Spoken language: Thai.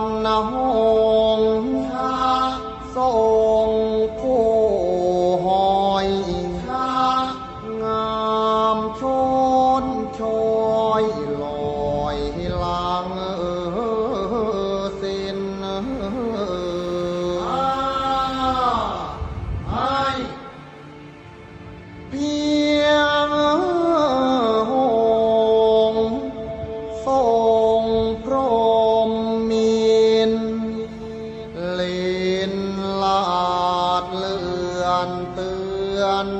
รณหงทรงผู้หอยงามชนชอยลอยลางเสินเพียงหงทรง kalian